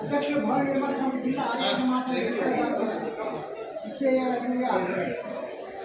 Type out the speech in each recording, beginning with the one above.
అధ్యక్షులు భవన నిర్మాణ కమిటీ జిల్లా ఆదేశ మాసం ఇచ్చేయవలసిందిగా సభాపతులను వేదికను అనుమతించాలి.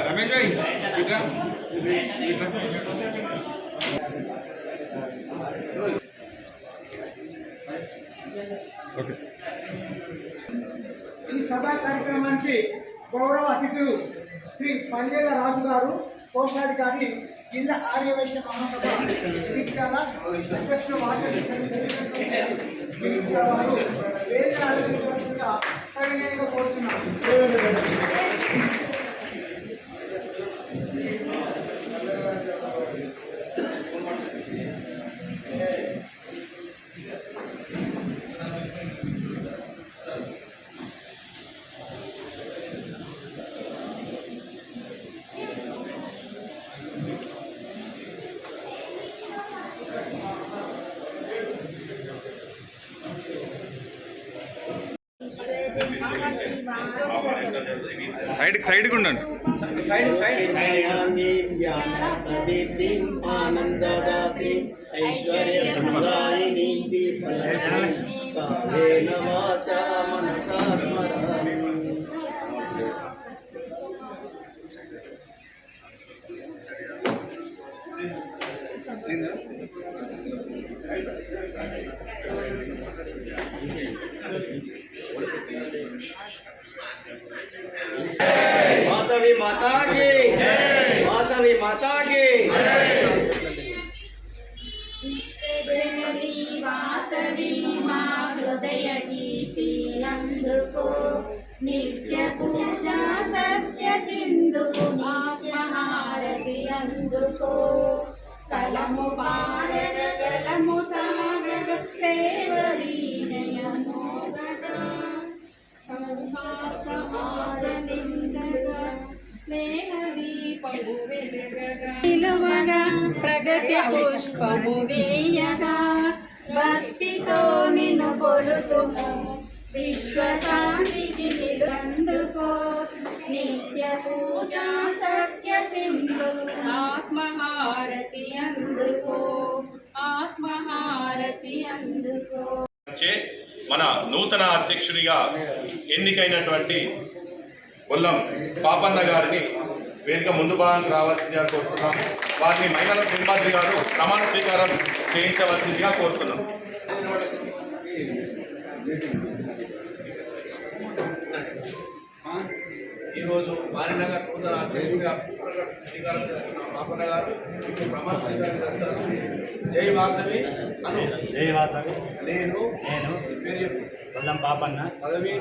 రమేష్ భాయ్ ఇట్రా. ఇట్రా ఈ సభా కార్యక్రమానికి గౌరవ అతిథులు శ్రీ పల్లెల రాజు గారు కోశాధికారి జిల్లా ఆర్యవైశ్య మహాసభ జగిత్యాల అధ్యక్షులు వారు వేదిక ఆలోచించవలసిందిగా సవినయంగా కోరుచున్నాను సైడ్ సైడ్కి ఉండండి. దీప్తిం మాతాకి వాసవి మాతాకి జననీ వాసవి మా హృదయ గీతి అందుకో నిత్య పూజా సత్య సింధు హారతి అందుకో కలము పారద కలము సాగర సేవరీనయనో సౌభాగ్య ఆరలింగగా స్నేహ దీపము వెలుగగా నిలువగా ప్రగతి పుష్పము వేయగా భక్తితో నిన్ను కొలుతుము. విశ్వశాంతికి నిలందుకో నిత్య పూజా సత్య సింధు. ఆత్మహారతి అందుకో ఆత్మహారతి అందుకో. మన నూతన అధ్యక్షుడిగా ఎన్నికైనటువంటి కొల్లం పాపన్న గారిని వేదిక ముందు భాగానికి రావాల్సిందిగా కోరుతున్నాం. వారిని మహిళల సింహాద్రి గారు ప్రమాణ స్వీకారం చేయించవలసిందిగా కోరుతున్నాం. ఈరోజు వారినగర్ నూతన అధ్యక్షుడిగా శ్రీకారం చేస్తున్న పాపన్న గారు ఇప్పుడు ప్రమాణ స్వీకారం చేస్తారు. జై వాసవి అను. జై వాసవి. నేను నేను పేరు పాపన్న పదవి.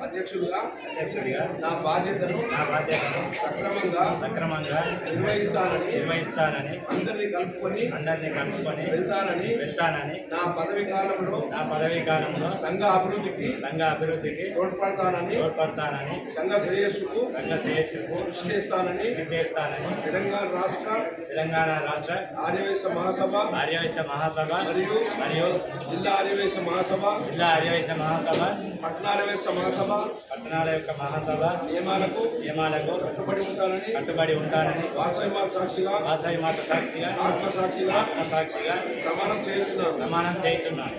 అధ్యక్షుడిగా అధ్యక్షుడిగా నా బాధ్యతను నా బాధ్యతను సక్రమంగా సక్రమంగా నిర్వహిస్తానని నిర్వహిస్తానని అందరినీ కలుపుకొని అందరినీ కలుపుకొని వెళ్తానని వెళ్తానని నా పదవి కాలంలో నా పదవీ కాలంలో సంఘ అభివృద్ధికి సంఘ అభివృద్ధికి తోడ్పడతానని తోడ్పడతానని సంఘ శ్రేయస్సుకు సంఘ శ్రేయస్సుకు కృషి చేస్తానని కృషి చేస్తానని తెలంగాణ రాష్ట్ర తెలంగాణ రాష్ట్ర ఆర్యవేశ మహాసభ ఆర్యవైశ్య మహాసభ మరియు మరియు జిల్లా ఆర్యవేశ మహాసభ జిల్లా ఆర్యవైశ్య మహాసభ పట్టణారవేశ మహాసభ పట్టణాల యొక్క మహాసభ నియమాలకు నియమాలకు కట్టుబడి ఉంటానని కట్టుబడి ఉంటానని వాసవి మాత సాక్షిగా వాసవి మాత సాక్షిగా ఆత్మ సాక్షిగా ఆత్మ సాక్షిగా ప్రమాణం చేయించున్నాను. ప్రమాణం చేయించున్నాను.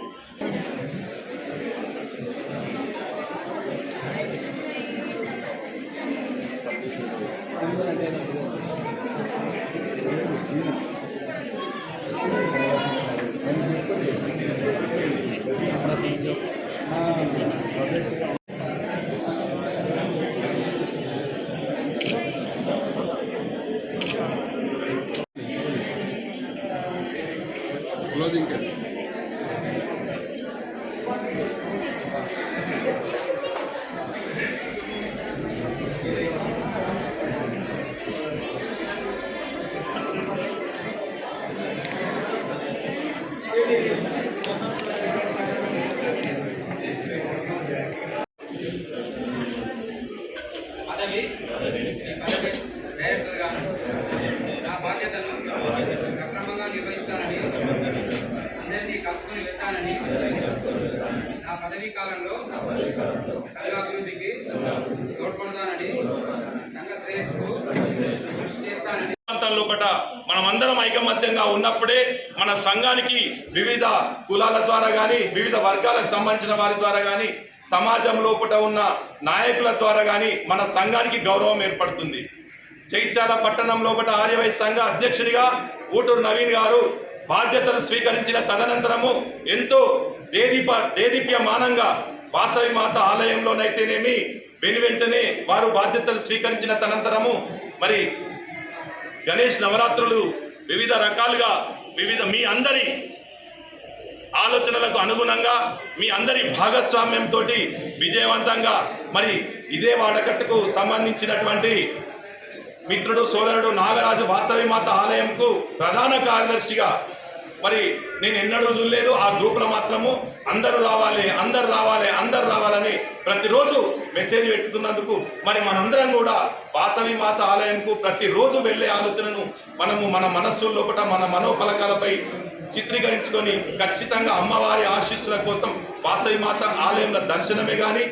కలుపుకొని నా పదవీ కాలంలో సంఘాభివృద్ధికి తోడ్పడతానని సంఘ శ్రేయస్సుకు కృషి చేస్తానని. లోపట మనమందరం ఐకమత్యంగా ఉన్నప్పుడే మన సంఘానికి వివిధ కులాల ద్వారా కానీ వివిధ వర్గాలకు సంబంధించిన వారి ద్వారా కానీ సమాజం లోపల ఉన్న నాయకుల ద్వారా కానీ మన సంఘానికి గౌరవం ఏర్పడుతుంది. జైత్యాల పట్టణం లోపల ఆర్యవై సంఘ అధ్యక్షుడిగా ఊటూరు నవీన్ గారు బాధ్యతలు స్వీకరించిన తదనంతరము ఎంతో దేదీప దేదీప్యమానంగా వాసవి మాత ఆలయంలోనైతేనేమి వెను వెంటనే వారు బాధ్యతలు స్వీకరించిన తదనంతరము మరి గణేష్ నవరాత్రులు వివిధ రకాలుగా వివిధ మీ అందరి ఆలోచనలకు అనుగుణంగా మీ అందరి భాగస్వామ్యంతో విజయవంతంగా మరి ఇదే వాడకట్టుకు సంబంధించినటువంటి మిత్రుడు సోదరుడు నాగరాజు వాసవి మాత ఆలయంకు ప్రధాన కార్యదర్శిగా మరి నేను ఎన్నడూ చూడలేదు. ఆ గ్రూపులో మాత్రము అందరూ రావాలి అందరు రావాలి అందరు రావాలని ప్రతిరోజు మెసేజ్ పెట్టుతున్నందుకు మరి మనందరం కూడా వాసవి మాత ఆలయంకు ప్రతిరోజు వెళ్ళే ఆలోచనను మనము మన మనస్సు లోపల మన మనోఫలకాలపై చిత్రీకరించుకొని ఖచ్చితంగా అమ్మవారి ఆశీస్సుల కోసం వాసవి మాత ఆలయంలో దర్శనమే కానీ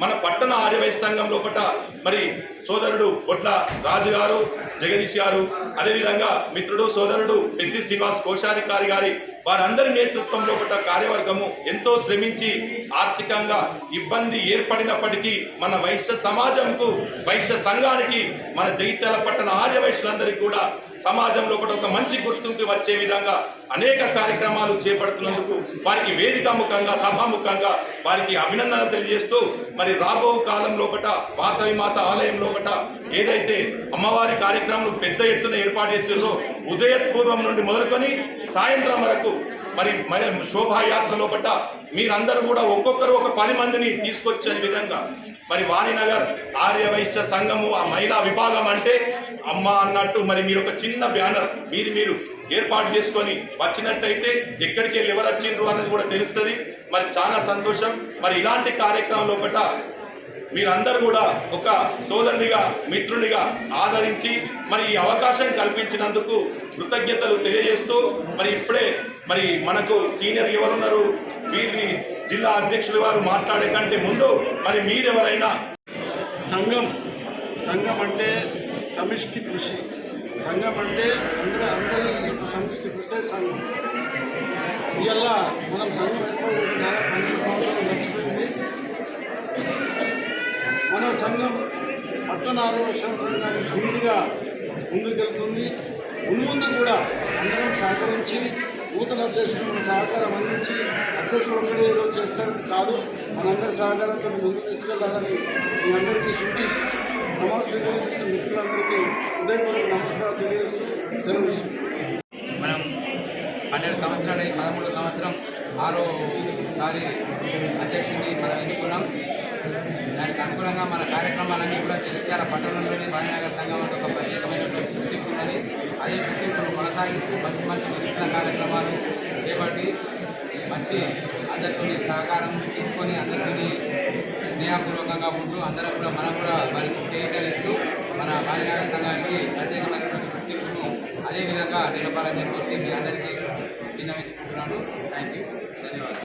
మన పట్టణ ఆర్యవై సంఘం లోపల మరి సోదరుడు బొట్ల రాజు గారు జగదీష్ గారు అదేవిధంగా మిత్రుడు సోదరుడు పెద్ది శ్రీనివాస్ కోశాధికారి గారి వారందరి నేతృత్వంలో ఒక కార్యవర్గము ఎంతో శ్రమించి ఆర్థికంగా ఇబ్బంది ఏర్పడినప్పటికీ మన వైశ్య సమాజంకు వైశ్య సంఘానికి మన జగిత్యాల పట్టణ ఆర్య వైశ్యులందరికీ కూడా సమాజంలో కూడా ఒక మంచి గుర్తింపు వచ్చే విధంగా అనేక కార్యక్రమాలు చేపడుతున్నందుకు వారికి వేదిక ముఖంగా సభాముఖంగా వారికి అభినందన తెలియజేస్తూ మరి రాబో కాలంలో ఒకట వాసవి మాత ఆలయంలో ఒకట ఏదైతే అమ్మవారి కార్యక్రమాలు పెద్ద ఎత్తున ఏర్పాటు చేసేదో ఉదయపూర్వం నుండి మొదలుకొని సాయంత్రం వరకు మరి మరి శోభాయాత్రలో పట్ట మీరందరూ కూడా ఒక్కొక్కరు ఒక పది మందిని తీసుకొచ్చే విధంగా. మరి వాణినగర్ ఆర్య వైశ్య సంఘము ఆ మహిళా విభాగం అంటే అమ్మ అన్నట్టు మరి మీరు ఒక చిన్న బ్యానర్ మీరు మీరు ఏర్పాటు చేసుకొని వచ్చినట్టయితే ఎక్కడికి వెళ్ళి ఎవరు వచ్చిండ్రు అనేది కూడా తెలుస్తుంది. మరి చాలా సంతోషం. మరి ఇలాంటి కార్యక్రమం లోపల మీరందరూ కూడా ఒక సోదరునిగా మిత్రునిగా ఆదరించి మరి ఈ అవకాశం కల్పించినందుకు కృతజ్ఞతలు తెలియజేస్తూ మరి ఇప్పుడే మరి మనకు సీనియర్ ఎవరున్నారు? వీరి జిల్లా అధ్యక్షులు వారు మాట్లాడే కంటే ముందు మరి మీరెవరైనా? సంఘం. సంఘం అంటే సమిష్టి కృషి. సంఘం అంటే అందరూ అందరి సమిష్టి కృషి సంఘం. ఇవల్ల మనం సంఘం ఏర్పడి పన్నెండు సంవత్సరాలు గడిచిపోయింది మన సంఘం పట్టణ ఆరోగ్య సంఘానికి ముందుకెళ్తుంది. మున్ముందు కూడా అందరం సహకరించి నూతన అధ్యక్షులకు సహకారం అందించి అధ్యక్షుడు ఒక్కడే ఏదో చేస్తారని కాదు మనందరి సహకారంతో ముందుకు తీసుకెళ్ళాలని మీ అందరికీ సూచిస్తూ ప్రమాణ చేసిన మిత్రులందరికీ హృదయపూర్వక నమస్కారాలు తెలియజేస్తూ సెలవు మనం పన్నెండు సంవత్సరాలు పదమూడు సంవత్సరం ఆరోసారి అధ్యక్షుడిని మనం ఎన్నుకున్నాం. దానికి అనుగుణంగా మన కార్యక్రమాలన్నీ కూడా జగిత్యాల పట్టణంలోని వాణినగర్ సంఘం అంటే ఒక ప్రత్యేకమైనటువంటి గుర్తింపు ఉన్నది అదే గుర్తింపును కొనసాగిస్తూ మంచి మంచి వినూత్న కార్యక్రమాలు చేపట్టి మంచి అందరితో సహకారం తీసుకొని అందరితో స్నేహపూర్వకంగా ఉంటూ అందరం కూడా మనం కూడా వారికి చేకరిస్తూ మన వాణినగర్ సంఘానికి ప్రత్యేకమైనటువంటి గుర్తింపును అదేవిధంగా నిలపాలని చెప్పేసి మీ అందరికీ విన్నవించుకుంటున్నాను. థ్యాంక్ యూ ధన్యవాదాలు.